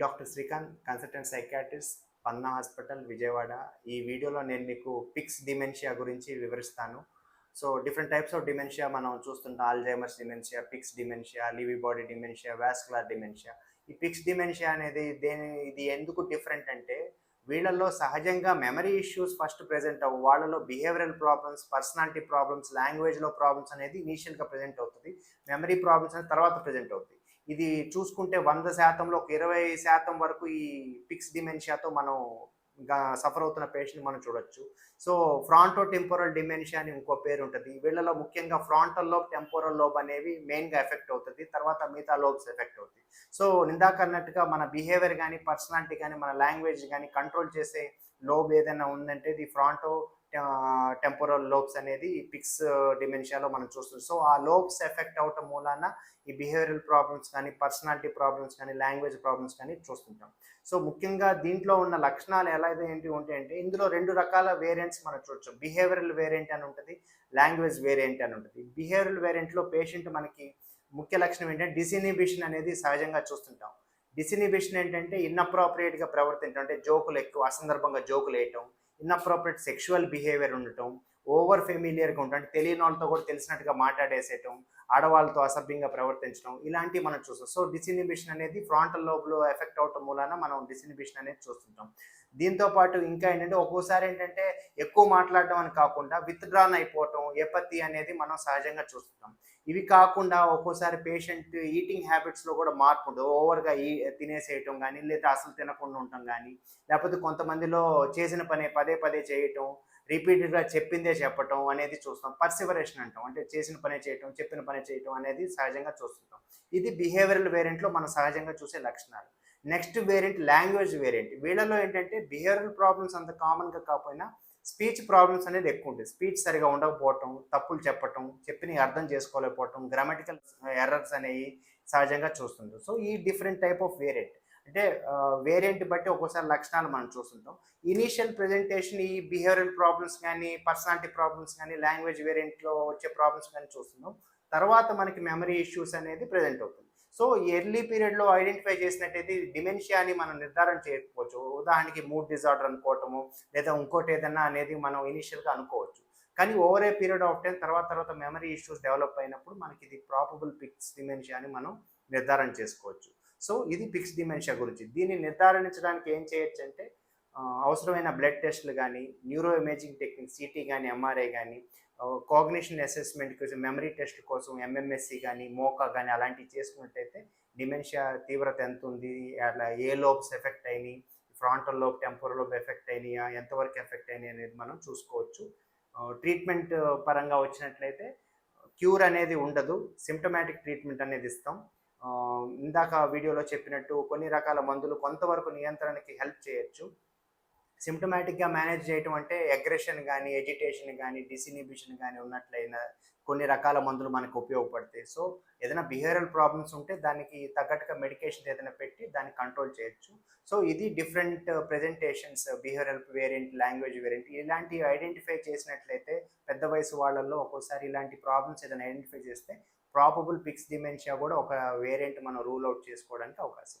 Doctor Srikanth consultant psychiatrist Panna hospital Vijayawada. ఈ వీడియోలో నేను మీకు పిక్స్ డిమెన్షియా గురించి వివరిస్తాను. So different types of dementia మనం చూస్తుంటాం. Alzheimer's dementia Pick's dementia Lewy body dementia vascular dementia ఈ పిక్స్ డిమెన్షియా అనేది దేని ఇది ఎందుకు డిఫరెంట్ అంటే వీళ్ళల్లో సహజంగా మెమరీ ఇష్యూస్ ఫస్ట్ ప్రెజెంట్ అవ్వు వాళ్ళలో బిహేవియరల్ ప్రాబ్లమ్స్ పర్సనాలిటీ ప్రాబ్లమ్స్ లాంగ్వేజ్లో ప్రాబ్లమ్స్ అనేది ఇనీషియల్గా ప్రెజెంట్ అవుతుంది. మెమరీ ప్రాబ్లమ్స్ అనేది తర్వాత ప్రెజెంట్ అవుతుంది. ఇది చూసుకుంటే వంద శాతంలో ఒక ఇరవై శాతం వరకు ఈ పిక్స్ డిమెన్షియాతో మనం సఫర్ అవుతున్న పేషెంట్ మనం చూడొచ్చు. సో ఫ్రాంటో టెంపోరల్ డిమెన్షియా అని ఇంకో పేరు ఉంటుంది. వీళ్ళలో ముఖ్యంగా ఫ్రాంటల్ లోబ్ టెంపోరల్ లోబ్ అనేవి మెయిన్గా ఎఫెక్ట్ అవుతుంది. తర్వాత మిగతా లోబ్స్ ఎఫెక్ట్ అవుతుంది సో ఇందాక అన్నట్టుగా మన బిహేవియర్ కానీ పర్సనాలిటీ కానీ మన లాంగ్వేజ్ కానీ కంట్రోల్ చేసే లోబ్ ఏదైనా ఉందంటే ఇది ఫ్రాంటో టెంపోరల్ లోబ్స్ అనేది ఈ పిక్స్ డిమెన్షియాలో మనం చూస్తున్నాం సో ఆ లోబ్స్ ఎఫెక్ట్ అవటం మూలాన ఈ బిహేవియరల్ ప్రాబ్లమ్స్ కానీ పర్సనాలిటీ ప్రాబ్లమ్స్ కానీ లాంగ్వేజ్ ప్రాబ్లమ్స్ కానీ చూస్తుంటాం. సో ముఖ్యంగా దీంట్లో ఉన్న లక్షణాలు ఎలా ఏంటి ఉంటాయంటే ఇందులో రెండు రకాల వేరియంట్స్ మనం చూడొచ్చు. బిహేవియరల్ వేరియంట్ అని ఉంటుంది లాంగ్వేజ్ వేరియంట్ అని ఉంటుంది. బిహేవియరల్ వేరియంట్లో పేషెంట్ మనకి ముఖ్య లక్షణం ఏంటంటే డిసినిబిషన్ అనేది సహజంగా చూస్తుంటాం. డిసినిబిషన్ ఏంటంటే ఇన్అప్రోప్రియేట్గా ప్రవర్తించడం అంటే జోకులు ఎక్కువ అసందర్భంగా జోకులు వేయటం ఇన్అప్రోప్రియేట్ సెక్షువల్ బిహేవియర్ ఉండటం ఓవర్ ఫెమిలియర్గా ఉండటం అంటే తెలియని వాళ్ళతో కూడా తెలిసినట్టుగా మాట్లాడేసేయటం ఆడవాళ్ళతో అసభ్యంగా ప్రవర్తించడం ఇలాంటివి మనం చూస్తాం. సో డిసినిబిషన్ అనేది ఫ్రాంటల్ లోబ్లో ఎఫెక్ట్ అవటం మూలాన మనం డిసినిబిషన్ అనేది చూస్తుంటాం. దీంతో పాటు ఇంకా ఏంటంటే ఒక్కోసారి ఏంటంటే ఎక్కువ మాట్లాడడం అని కాకుండా విత్డ్రాన్ అయిపోవటం ఎపత్తి అనేది మనం సహజంగా చూస్తుంటాం. ఇవి కాకుండా ఒక్కోసారి పేషెంట్ ఈటింగ్ హ్యాబిట్స్లో కూడా మార్పు ఉంటుంది ఓవర్గా ఈ తినేసేయటం కానీ లేదా అసలు తినకుండా ఉండటం కానీ లేకపోతే కొంతమందిలో చేసిన పని పదే పదే చేయటం రిపీటెడ్గా చెప్పిందే చెప్పటం అనేది చూస్తాం. పర్సివరేషన్ అంటాం. అంటే చేసిన పని చేయటం చెప్పిన పని చేయటం అనేది సహజంగా చూస్తుంటాం. ఇది బిహేవియరల్ వేరియంట్లో మనం సహజంగా చూసే లక్షణాలు. Next variant language variant. వీళ్ళలో ఏంటంటే బిహేవియరల్ ప్రాబ్లమ్స్ అంత కామన్గా కాకపోయినా స్పీచ్ ప్రాబ్లమ్స్ అనేది ఎక్కువ ఉంటుంది స్పీచ్ సరిగా ఉండకపోవటం తప్పులు చెప్పటం చెప్పిన అర్థం చేసుకోలేకపోవటం గ్రామటికల్ ఎర్రర్స్ అనేవి సహజంగా చూస్తుంటాం. సో ఈ డిఫరెంట్ టైప్ ఆఫ్ వేరియంట్. అంటే వేరియంట్ బట్టి ఒక్కోసారి లక్షణాలు మనం చూస్తుంటాం. ఇనీషియల్ ప్రెజెంటేషన్ ఈ బిహేవియరల్ ప్రాబ్లమ్స్ కానీ పర్సనాలిటీ ప్రాబ్లమ్స్ కానీ లాంగ్వేజ్ వేరియంట్లో వచ్చే ప్రాబ్లమ్స్ కానీ చూస్తున్నాం. తర్వాత మనకి మెమరీ ఇష్యూస్ అనేది ప్రజెంట్ అవుతుంది. సో ఎర్లీ పీరియడ్లో ఐడెంటిఫై చేసినట్టయితే డిమెన్షియా అని మనం నిర్ధారణ చేయకపోవచ్చు. ఉదాహరణకి మూడ్ డిజార్డర్ అనుకోవటము లేదా ఇంకోటి ఏదన్నా అనేది మనం ఇనిషియల్గా అనుకోవచ్చు. కానీ over a period of time తర్వాత తర్వాత మెమరీ ఇష్యూస్ డెవలప్ అయినప్పుడు మనకి ఇది ప్రాపబుల్ పిక్స్ డిమెన్షియా అని మనం నిర్ధారణ చేసుకోవచ్చు. సో ఇది పిక్స్ డిమెన్షియా గురించి. దీన్ని నిర్ధారించడానికి ఏం చేయొచ్చు అంటే అవసరమైన బ్లడ్ టెస్ట్లు కానీ న్యూరో ఇమేజింగ్ టెక్నిక్ సిటీ కానీ ఎంఆర్ఐ కానీ కాగ్నిషన్ అసెస్మెంట్ కోసం మెమరీ టెస్ట్ కోసం ఎంఎంఎస్సి కానీ మోకా కానీ అలాంటివి చేసుకున్నట్టయితే డిమెన్షియా తీవ్రత ఎంత ఉంది అలా ఏ లోబ్స్ ఎఫెక్ట్ అయినాయి frontal lobe temporal lobe effect అయినాయా ఎంతవరకు ఎఫెక్ట్ అయినాయి అనేది మనం చూసుకోవచ్చు. ట్రీట్మెంట్ పరంగా వచ్చినట్లయితే క్యూర్ అనేది ఉండదు సిమ్టమాటిక్ ట్రీట్మెంట్ అనేది ఇస్తాం. ఇందాక వీడియోలో చెప్పినట్టు కొన్ని రకాల మందులు కొంతవరకు నియంత్రణకి హెల్ప్ చేయొచ్చు. సిమ్టమాటిక్గా మేనేజ్ చేయటం అంటే అగ్రెషన్ కానీ ఎజిటేషన్ కానీ డిసినిబిషన్ కానీ ఉన్నట్లయినా కొన్ని రకాల మందులు మనకు ఉపయోగపడతాయి. సో ఏదైనా బిహేవియరల్ ప్రాబ్లమ్స్ ఉంటే దానికి తగ్గట్టుగా మెడికేషన్ ఏదైనా పెట్టి దాన్ని కంట్రోల్ చేయొచ్చు. సో ఇది different presentations behavioural variant language variant ఇలాంటివి ఐడెంటిఫై చేసినట్లయితే పెద్ద వయసు వాళ్ళల్లో ఒక్కోసారి ఇలాంటి ప్రాబ్లమ్స్ ఏదైనా ఐడెంటిఫై చేస్తే ప్రాపబుల్ పిక్స్ డిమెన్షియా కూడా ఒక వేరియంట్ మనం రూల్ అవుట్ చేసుకోవడానికి అవకాశం